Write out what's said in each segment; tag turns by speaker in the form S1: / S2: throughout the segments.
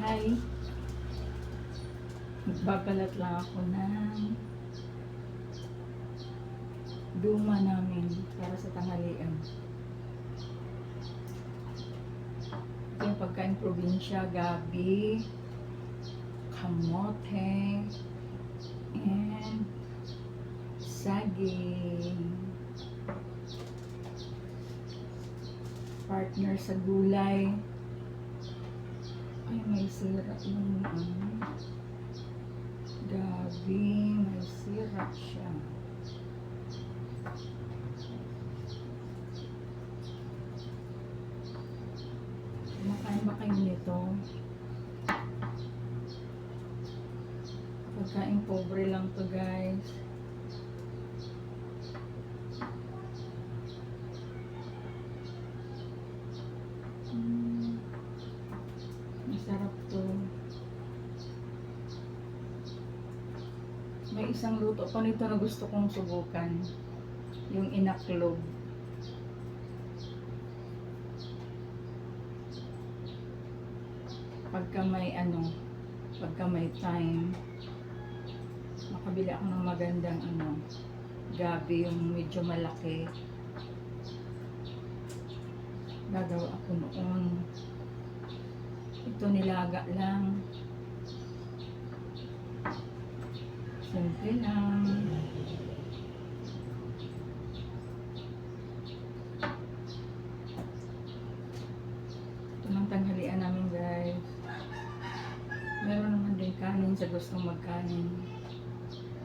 S1: Hi. Magbabalat lang ako ng duma namin para sa tanghalian. Ito yung pagkain probinsya, gabi, kamote, and saging. Partner sa gulay. Ay, may sira yung ano. Gabi, may sira siya. Kumakain ba kayo nito? Pagkain pobre lang to guys. May isang luto pa nito na gusto kong subukan. Yung inaklog. Pagka may ano, pagka may time, makabili ako ng magandang ano, gabi yung medyo malaki. Gagawa ako noon. Ito nilaga lang. Simple lang. Ito ng tanghalian namin guys. Meron naman din kanin sa gustong magkanin.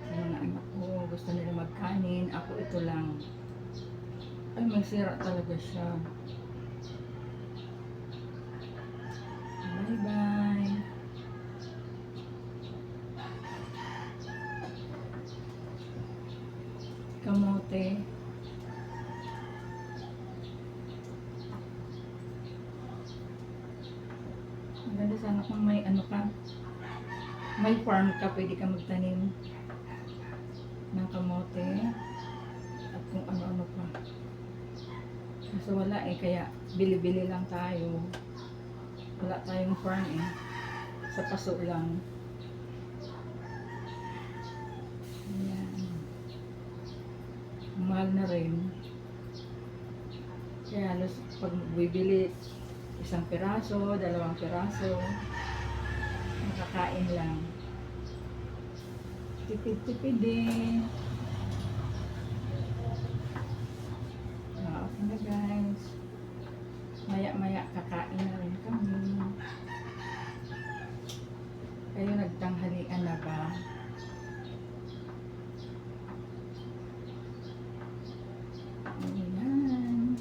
S1: Yung mga anak ko, gusto nila magkanin. Ako ito lang. Ay, may sira talaga siya. Kamote. Maganda sana kung may ano ka, may farm ka, pwede ka magtanim ng kamote at kung ano-ano pa. Kaso wala eh, kaya bili-bili lang tayo. Wala tayong farm eh. Sa paso lang. Ayan. Mahal na rin. Kaya halos pag bibili isang piraso, dalawang piraso, makakain lang. Tipid-tipid din. Ah, okay guys. Maya-maya kakain na rin kami. Kayo nagtanghalian na ba? Ayan.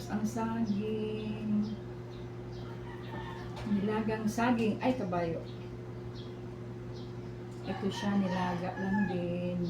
S1: Tapos ang saging. Nilagang saging. Ay, kabayo. Ito siya, nilaga lang din.